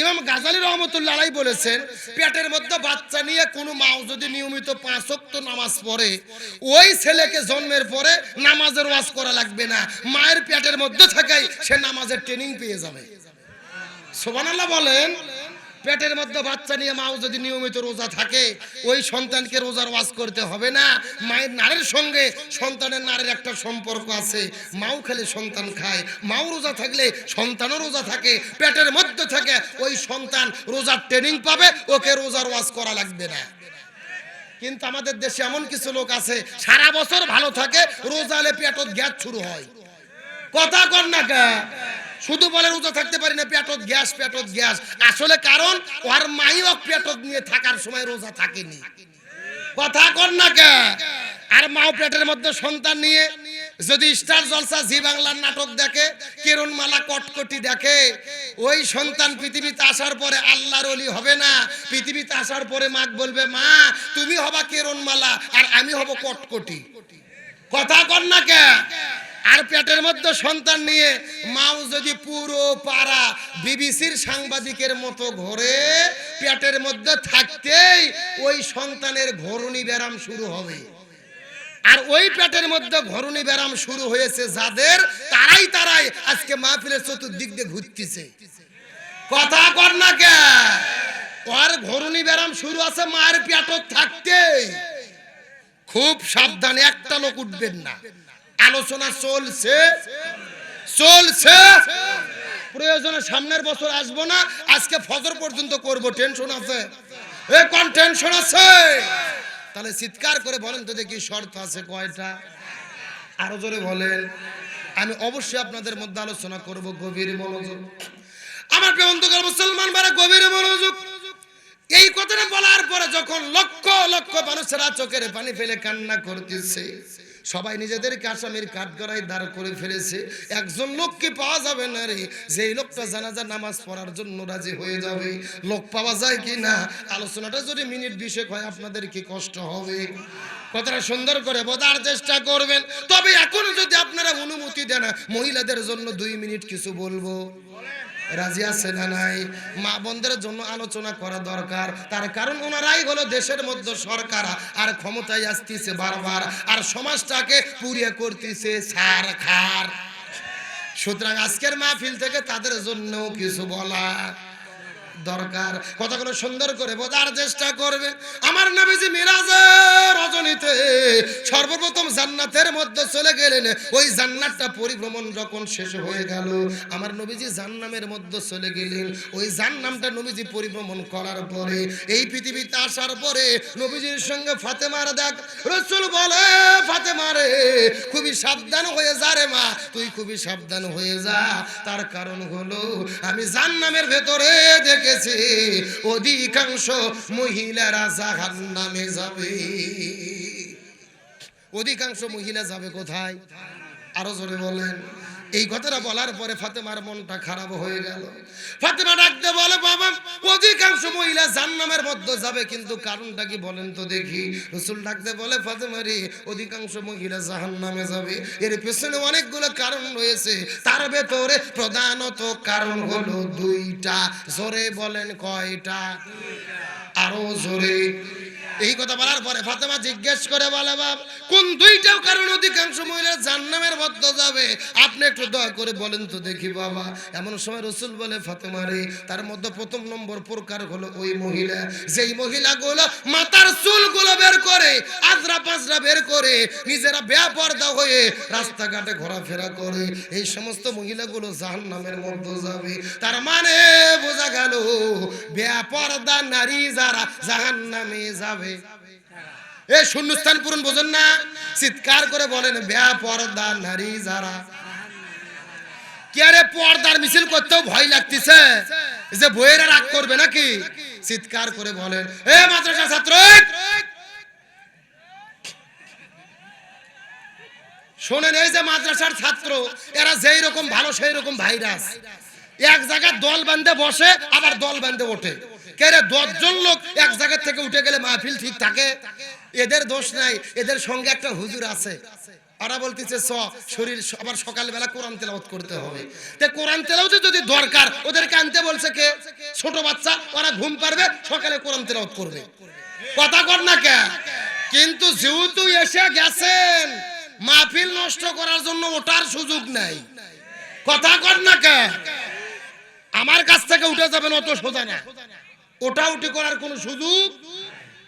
ইমাম গাজালি রহমতুল্লাহ বলেছেন, পেটের মধ্যে বাচ্চা নিয়ে কোনো মাও যদি নিয়মিত পাঁচ অক্ত নামাজ পড়ে, ওই ছেলেকে জন্মের পরে নামাজের ওয়াজ করা লাগবে না। মায়ের পেটের মধ্যে থাকাই সে নামাজের ট্রেনিং পেয়ে যাবে। সোবানাল্লাহ বলেন পেটের মধ্যে বাচ্চা নিয়ে মাও যদি নিয়মিত রোজা থাকে, ওই সন্তানকে রোজার ওয়াজ করতে হবে না। মায়ের নারের সঙ্গে সন্তানের নারের একটা সম্পর্ক আছে। মাও খেলে সন্তান খায়, মাও রোজা থাকলে সন্তানও রোজা থাকে, পেটের মধ্যে থাকে, ওই সন্তান রোজার ট্রেনিং পাবে, ওকে রোজার ওয়াজ করা লাগবে না। কিন্তু আমাদের দেশে এমন কিছু লোক আছে, সারা বছর ভালো থাকে রোজালে পেটত গ্যাস শুরু হয়। কথা কর না শুধু বলে রোজা থাকতে পারি না, পেটত গ্যাস পেটত গ্যাস। আসলে কারণ, ওর মাইও পেটত নিয়ে থাকার সময় রোজা থাকেনি। কথা কর না কে? আর মাও পেটের মধ্যে সন্তান নিয়ে যদি স্টার জলসা জি বাংলার নাটক দেখে কেরণ মালা কটকটি দেখে, ওই সন্তান পৃথিবীতে আসার পরে আল্লাহর অলি হবে না। পৃথিবীতে আসার পরে মাক বলবে, মা, তুমি হবা কেরণ মালা, আর আমি হব কটকটি। কথা কর না কে? আর পেটের মধ্যে সন্তান নিয়ে মাও যদি পুরো পাড়া বিবিসির সাংবাদিকের মতো ঘরে, পেটের মধ্যে থাকতেই ওই সন্তানের ঘরণী ব্যারাম শুরু হবে। আর ওই পেটের মধ্যে ঘরণী ব্যারাম শুরু হয়েছে যাদের, তারাই তারাই আজকে মাহফিলের চতুর্দিক দিয়ে ঘুরতেছে। কথা কর না কে? ওর ঘরণী ব্যারাম শুরু আছে মায়ের পেটত থাকতেই। খুব সাবধানে একটা লোক উঠবেন না। আলোচনা চলছে। চলছে। প্রয়োজনে সামনের বছর আসব না, আজকে ফজর পর্যন্ত করব টেনশন আছে। এ কোন টেনশন আছে? তাহলে চিৎকার করে বলেন তো দেখি শর্ত আছে কয়টা? আরও জোরে বলেন। আমি অবশ্যই আপনাদের মধ্যে আলোচনা করব গভীর মনোযোগ। আমার প্রেমন্তকার মুসলমান বারা গভীর মনোযোগ। এই কথাটা বলার পরে যখন লক্ষ লক্ষ মানুষেরা চোখের পানি ফেলে কান্না করতেছে সবাই নিজেদেরকে আসামির কাঠগড়ায় দাঁড় করে ফেলেছে। একজন লোককে পাওয়া যাবে না রে। যেই লোকটা জানাজা, নামাজ পড়ার জন্য রাজি হয়ে যাবে। লোক পাওয়া যায় কি না? আলোচনাটা যদি মিনিট বিশেক হয়, আপনাদের কি কষ্ট হবে? কথাটা সুন্দর করে বোঝার চেষ্টা করবেন। তবে এখন যদি আপনারা অনুমতি দেন, মহিলাদের জন্য দুই মিনিট কিছু বলব। রাজি আছে না নাই? মা বোনদের জন্য আলোচনা করা দরকার। তার কারণ ওনারাই হলো দেশের মধ্যে সরকার, আর ক্ষমতায় আসতেছে বারবার, আর সমাজটাকে পুড়িয়ে করতেছে সার খার। সুতরাং আজকের মাহফিল থেকে তাদের জন্য কিছু বলা দরকার। কথাগুলো সুন্দর করে বোঝার চেষ্টা করবে। আমার নবীজি মিরাজের রজনীতে সর্বপ্রথম জান্নাতের মধ্যে চলে গেলেন। ওই জান্নাতটা পরিভ্রমণ যখন শেষ হয়ে গেল, আমার নবীজি জান্নামের মধ্যে চলে গেলেন। ওই জান্নামটা নবীজি পরিভ্রমণ করার পরে, এই পৃথিবীতে আসার পরে নবীজির সঙ্গে ফাতেমার দেখ, রসুল বলে ফাতেমারে খুবই সাবধান হয়ে যা রে মা, তুই খুবই সাবধান হয়ে যা। তার কারণ হলো, আমি জান্নামের ভেতরে দেখেছি অধিকাংশ মহিলারা জাহান নামে যাবে। অধিকাংশ মহিলা যাবে কোথায়? আরও জোরে বলেন। এই কথাটা বলার পরে ফাতেমার মনটা খারাপ হয়ে গেল। ফাতেমা ডাকতে বলে, বাবা, অধিকাংশ মহিলা জান্নামের মধ্যে যাবে, কিন্তু কারণটা কি বলেন তো দেখি। রসুল ডাকতে বলে ফাতেমারি অধিকাংশ মহিলা জাহান নামে যাবে। এর পেছনে অনেকগুলো কারণ রয়েছে। তার ভেতরে প্রধানত কারণ হলো দুইটা। জোরে বলেন কয়টা? আরও জোরে। এই কথা বলার পরে ফাতেমা জিজ্ঞেস করে বলে, বাপ, কোন দুইটাও কারণ অধিকাংশ মহিলা জান্নামের মধ্যে যাবে? আপনি একটু দয়া করে বলেন তো দেখি, বাবা। এমন সময় রসুল বলে, ফাতেমা রে, তার মধ্যে প্রথম নম্বর প্রকার হলো ওই মহিলা। যেই মহিলাগুলো মাথার চুলগুলো বের করে, আজরা পাঁচরা বের করে, নিজেরা বেপর্দা হয়ে রাস্তাঘাটে ঘোরাফেরা করে, এই সমস্ত মহিলাগুলো জাহান্নামের মধ্যে যাবে। তার মানে বোঝা গেল, বেপর্দা নারী যারা জাহান্নামে যাবে। এ শূন্যস্থান পূরণ বোঝেন না। চিৎকার করে বলেন, বেয়া পর্দা নারী যারা। কি পর্দার মিছিল করতেও ভয় লাগতেছে? যে বইয়েরা রাগ করবে নাকি? চিৎকার করে বলেন, এ মাদ্রাসা ছাত্র, শোনেন, এই যে মাদ্রাসার ছাত্র, এরা যেই রকম ভালো, সেই রকম ভাইরাস। এক জায়গায় দল বান্ধে বসে, আবার দল বান্ধে ওঠে। কে রে, দশজন লোক এক জায়গা থেকে উঠে গেলে মাহফিল ঠিক থাকে? এদের দোষ নাই, এদের সঙ্গে একটা হুজুর আছে। ওরা বলতেছে স শরীর আবার সকালবেলা কোরআন তেলাওয়াত করতে হবে। তে কোরআন তেলাওয়াতে যদি দরকার, ওদেরকে আনতে বলছে কে? ছোট বাচ্চা, ওরা ঘুম পারবে সকালে কোরআন তেলাওয়াত করবে। কথা কর না কে? কিন্তু যেহেতু এসে গেছেন, মাহফিল নষ্ট করার জন্য ওটার সুযোগ নাই। কথা কর না কে? আমার কাছ থেকে উঠে যাবেন অত সোজা না। ওটা উঠি করার কোনো সুযোগ?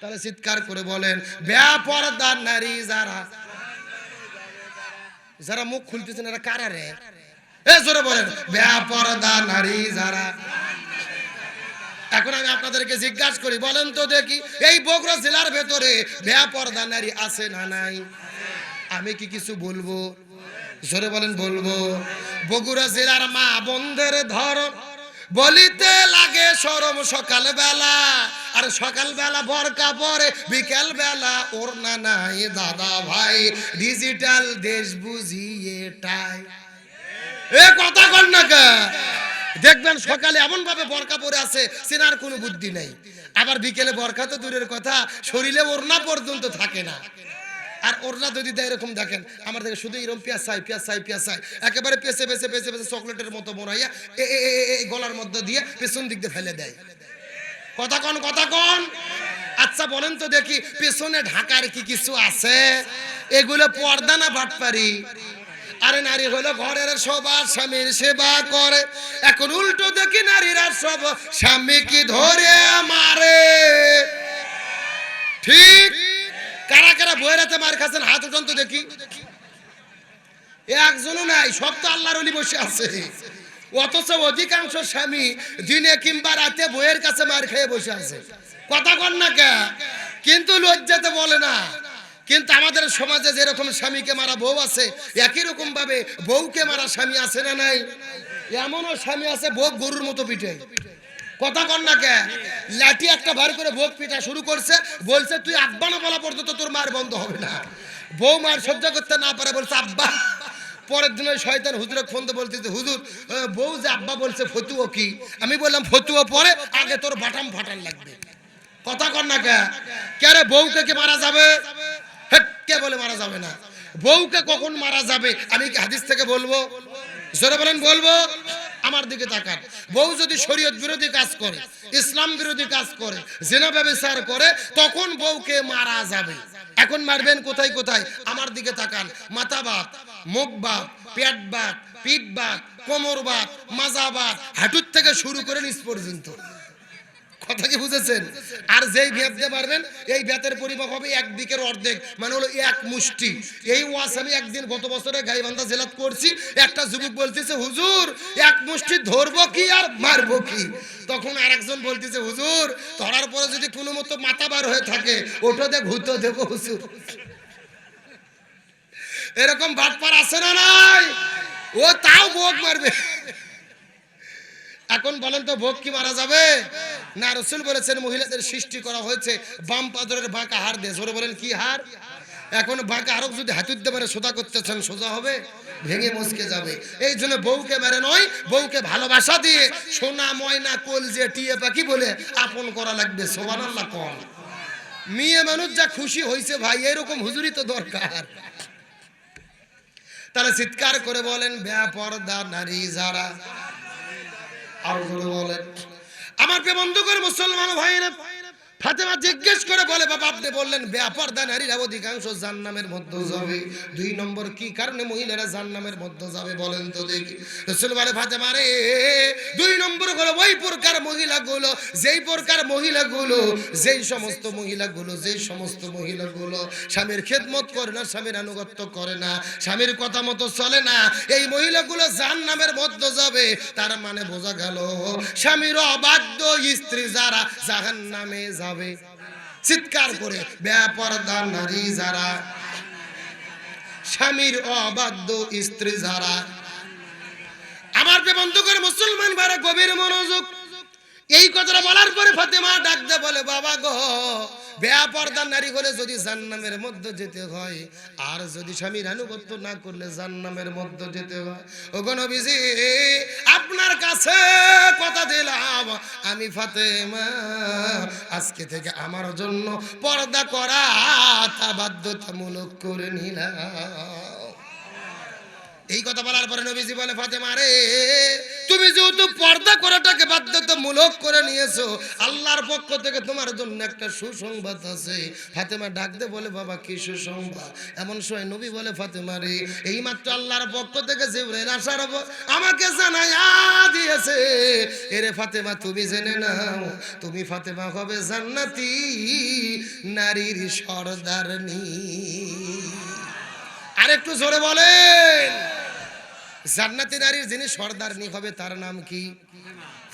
তাহলে চিৎকার করে বলেন ব্যাপরদার নারী যারা যারা মুখ খুলতেছেন এরা কারা রে? এ, জোরে বলেন ব্যাপরদা নারী যারা এখন আমি আপনাদেরকে জিজ্ঞাসা করি, বলেন তো দেখি, এই বগুড়া জেলার ভেতরে ব্যাপরদা নারী আছে না নাই? আমি কি কিছু বলব? জোরে বলেন, বলব। বগুড়া জেলার মা বন্ধের ধরন বলিতে লাগে সরম সকাল বেলা আর সকাল বেলা বরকা পরে বিকেল বেলা ওর না নাই দাদা ভাই ডিজিটাল দেশ বুঝিয়ে টাই। এ কথা কর না? দেখবেন সকালে এমন ভাবে বরকা পরে আছে সেনার কোনো বুদ্ধি নেই। আবার বিকেলে বরকা তো দূরের কথা, শরীরে ওড়না পর্যন্ত থাকে না। আর ওড়না যদি দেয় এরকম দেখেন আমার দেখে শুধু এরকম পেঁচাই পেঁচাই পেঁচাই একেবারে পেঁচে পেঁচে পেঁচে পেঁচে চকলেটের মতো এ, গলার মধ্যে দিয়ে পেছন দিক দিয়ে ফেলে দেয়। কথা কন কথা কন। আচ্ছা বলেন তো দেখি পেছনে ঢাকার কি কিছু আছে? এগুলো পর্দা না বাটপারি? আরে নারী হলো ঘরের সবার স্বামীর সেবা করে। এখন উল্টো দেখি নারীরা সব স্বামীকে ধরে মারে ঠিক? কারা কারা বইয়ের হাতে মার খাচ্ছেন, হাত উঠান তো দেখি। একজনও নাই, সব তো আল্লাহর অলি বসে আছে। অথচ অধিকাংশ স্বামী দিনে কিংবা রাতে বইয়ের কাছে মার খেয়ে বসে আছে। কথা কন না কে? কিন্তু লজ্জাতে বলে না। কিন্তু আমাদের সমাজে যেরকম স্বামীকে মারা বউ আছে, একই রকম ভাবে বউকে মারা স্বামী আছে না নাই? এমনও স্বামী আছে, বউ গরুর মতো পিঠে। কথা কর না কে? লাঠি একটা বার করে ভোগ পিঠা শুরু করছে, বলছে, তুই আব্বা না বলা পর্যন্ত তোর মার বন্ধ হবে না। বউ মার সহ্য করতে না পারে, বলছে, আব্বা। পরের দিন ওই শয়তান হুজুরে ফোন দিয়ে বলতেছে, হুজুর বউ যে আব্বা বলছে ফতুও কি? আমি বললাম ফতুও পরে, আগে তোর বাটাম ফাটান লাগবে। কথা কর না কে? কে বউকে কি মারা যাবে? কে বলে মারা যাবে না? বউকে কখন মারা যাবে? আমি কি হাদিস থেকে বলব? জোরে বলেন, বলব? আমার দিকে তাকান। বউ যদি শরীয়ত বিরোধী কাজ করে, ইসলাম বিরোধী কাজ করে, জেনা ব্যবচার করে, তখন বউকে মারা যাবে। এখন মারবেন কোথায় কোথায়? আমার দিকে তাকান। মাথা বাত মুখ বাত পেট বাত পিঠ বাত কোমর বাত মাজা বাত হাঁটুর থেকে শুরু করে নিচ পর্যন্ত। কথা কি বুঝেছেন? আর যেই ভেদ দিতে পারবেন, এই ভেতের পরিমাপ হবে এক দিকের অর্ধেক মানে হলো এক মুষ্টি। এই ওয়াস আমি একদিন গত বছরে গাইবান্ধা জেলাত করছি, একটা যুবক বলতেছে, হুজুর, এক মুষ্টি ধরবো কি আর মারবো কি? তখন আরেকজন বলতেছে, হুজুর, ধরার পরে যদি কোনো মতো মাথা বার হয়ে থাকে, ওটো দিয়ে ঘুতো দেবো, হুজুর। এরকম বাটপার আছে না নাই? ও তাও বোক মারবে। এখন বলেন তো ভোগ কি মারা যাবে? না রসুল বলেছেন মহিলাদের সৃষ্টি করা হয়েছে বাম পাদরের বাঁকা হার দিয়ে। জোরে বলেন, কি হার? এখন বাঁকা আরও যদি হাতুদ্দে মানে সোজা করতেছেন, সোজা হবে, ভেঙে মস্কে যাবে। এই জন্য বউকে মেরে নয়, বউকে ভালোবাসা দিয়ে সোনা, ময়না, কোল যে টিয়ে পাখি বলে আপন করা লাগবে সোবান আল্লাহ কম মেয়ে মানুষ যা খুশি হয়েছে ভাই, এরকম হুজুরি তো দরকার। তাহলে চিৎকার করে বলেন ব্যাপরদা নারী যারা। আরও বলেন। আমার বন্ধ করে মুসলমান ভাইরা ফাতেমা জিজ্ঞেস করে বলে, বাবা, আপনি বললেন ব্যাপারদা নারীরা অধিকাংশ জান্নামের মধ্যে যাবে। দুই নম্বর কি কারণে মহিলারা জান্নামের মধ্যে যাবে বলেন তো দেখি। রসুল বলে, ফাতেমা রে, দুই নম্বর হলো ওই প্রকার মহিলাগুলো, যেই প্রকার মহিলাগুলো, যেই সমস্ত মহিলাগুলো, যেই সমস্ত মহিলাগুলো স্বামীর খেদমত করে না, স্বামীর আনুগত্য করে না, স্বামীর কথা মতো চলে না, এই মহিলাগুলো জান্নামের মধ্যে যাবে। তার মানে বোঝা গেল, স্বামীর অবাধ্য স্ত্রী যারা জাহান্নামে যাবে চিৎকার করে ব্যাপারদার নারী যারা, স্বামীর অবাধ্য স্ত্রী যারা। আমার যে বন্ধু করে মুসলমান ভাইরা, গভীর মনোযোগ। এই কথাটা বলার পরে ফাতেমা ডাক দে বলে, বাবা গো বেয়াপর্দার নারী হলে যদি জান্নামের মধ্যে যেতে হয়, আর যদি স্বামীর আনুগত্য না করলে জান্নামের মধ্যে যেতে হয়। ও নবীজি আপনার কাছে কথা দিলাম। আমি ফাতেমা, আজকে থেকে আমার জন্য পর্দা করা তা বাধ্যতামূলক করে নিলাম। এই কথা বলার পরে নবীজি বলে, ফাতেমা রে, তুমি যেহেতু পর্দা করাটাকে বাধ্যতামূলক করে নিয়েছো, আল্লাহর পক্ষ থেকে তোমার জন্য একটা সুসংবাদ আছে। ফাতেমা ডাক দে বলে, বাবা, কি সুসংবাদ? এমন সময় নবী বলে, ফাতেমা রে এই মাত্র আল্লাহর পক্ষ থেকে জিবরাইল আসার আমাকে জানাইয়া দিয়েছে। এরে ফাতেমা, তুমি জেনে নাও, তুমি ফাতেমা হবে জান্নাতি নারীর সর্দারনি। আরেকটু জোরে বলেন। জান্নাতি নারীর যিনি সর্দারনি হবে, তার নাম কি?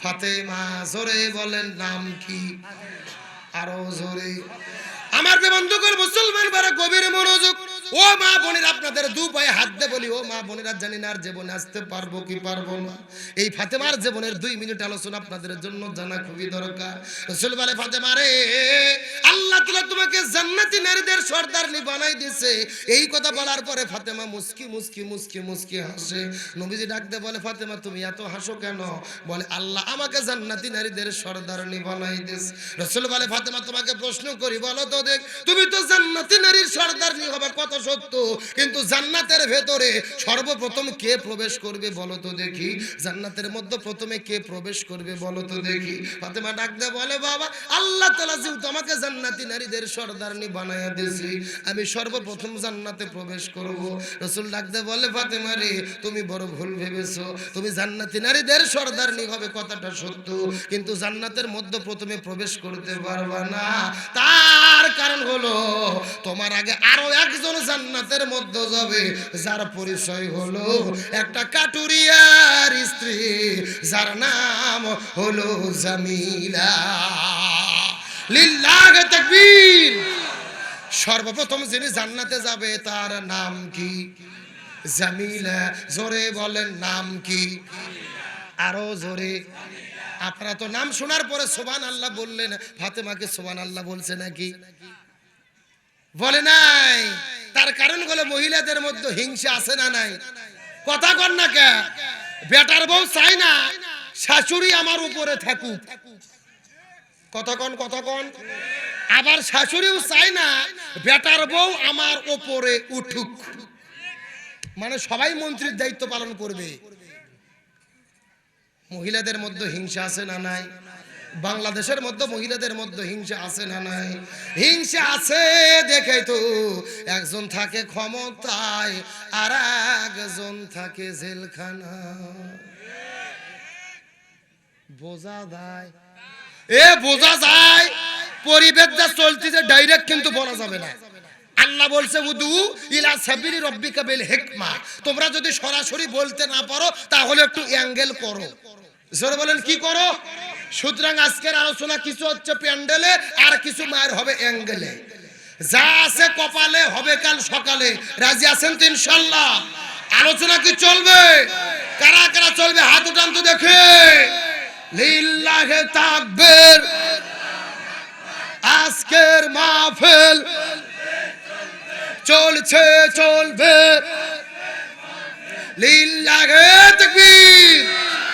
ফাতেমা। জোরে বলেন, নাম কি? আরও জোরে। আমার বন্ধুগণ মুসলমান বারা গভীর মনোযোগ ও মা বোনের, আপনাদের দু পায়ে হাত দে বলি, ও মা বোনেরা, জানি না আর জীবনে আসতে পারব কি পারব না। এই ফাতেমার জীবনের দুই মিনিট আলোচনা আপনাদের জন্য জানা খুবই দরকার। ফাতেমা আল্লাহ তোমাকে জান্নাতি নারীদের সর্দারনি বানাই এই কথা বলার পরে ফাতেমা মুস্কি মুস্কি মুস্কি মুস্কি হাসে। নবীজি ডাকতে বলে, ফাতেমা, তুমি এত হাসো কেন? বলে, আল্লাহ আমাকে জান্নাতি নারীদের সর্দারনি বানাই ফাতেমা, তোমাকে প্রশ্ন করি, বলো তো দেখ, তুমি তো জান্নাতি নারীর সর্দারনি হবে, কত সত্য, কিন্তু জান্নাতের ভেতরে সর্বপ্রথম কে প্রবেশ করবে বলো তো দেখি? জান্নাতের মধ্যে প্রথমে কে প্রবেশ করবে বলো তো দেখি? ফাতেমা ডাকতে বলে, বাবা, আল্লাহ তাআলা যেহেতু আমাকে জান্নাতি নারীদের সর্দারনি বানায়া দিয়েছি, আমি সর্বপ্রথম জান্নাতে প্রবেশ করব। রসুল ডাকতে বলে, ফাতেমা রে, তুমি বড় ভুল ভেবেছো। তুমি জান্নাতি নারীদের সর্দারনি হবে কথাটা সত্য, কিন্তু জান্নাতের মধ্যে প্রথমে প্রবেশ করতে পারবা না। তার কারণ হলো, তোমার আগে আরও একজন জান্নাতের মধ্যে যাবে, যার পরিচয় হলো একটা কাটুরিয়ার স্ত্রী, যার নাম হলো জামিলা। লিল্লাহ তাকবীর। সর্বপ্রথম যিনি জান্নাতে যাবে, তার নাম কি? জামিলা। জোরে বলেন, নাম কি? আরও জোরে। আপনারা তো নাম শোনার পরে সোবান আল্লাহ বললেন। ফাতেমাকে সোবান আল্লাহ বলছে নাকি? বলে নাই। তার কারণ হলো মহিলাদের মধ্যে হিংসা আছে না নাই? কথা কন না কে? বেটার বউ চাই না, শাশুড়ি আমার উপরে থাকুক। কথা কন। আবার শাশুড়িও চাই না, বেটার বউ আমার উপরে উঠুক। মানে সবাই মন্ত্রীর দায়িত্ব পালন করবে। মহিলাদের মধ্যে হিংসা আছে না নাই? বাংলাদেশের মধ্যে মহিলাদের মধ্যে হিংসা আছে না নাই? হিংসা আছে দেখে তো, একজন থাকে ক্ষমতায় আর একজন থাকে জেলখানা। বোঝা যায়? এ বোঝা যায়, পরিবেশ যা চলতেছে ডাইরেক্ট কিন্তু বলা যাবে না। আল্লাহ বলছে, উদু ইলা সাবিরি রব্বিকা বিল হিকমা। তোমরা যদি সরাসরি বলতে না পারো, তাহলে একটু অ্যাঙ্গেল করো। জোরে বলেন, কি করো? সুতরাং আজকের আলোচনা কিছু হচ্ছে প্যান্ডেলে, আর কিছু মায়ের হবে অ্যাঙ্গেলে। যা আছে কপালে হবে কাল সকালে। রাজি আছেন তো ইনশাল্লাহ? আলোচনা কি চলবে? কারা কারা চলবে? হাত উঠান তো দেখে। লিল্লাহে তাকবীর। আজকের মাহফিল চলছে চলবে। লিল্লাহে তাকবীর।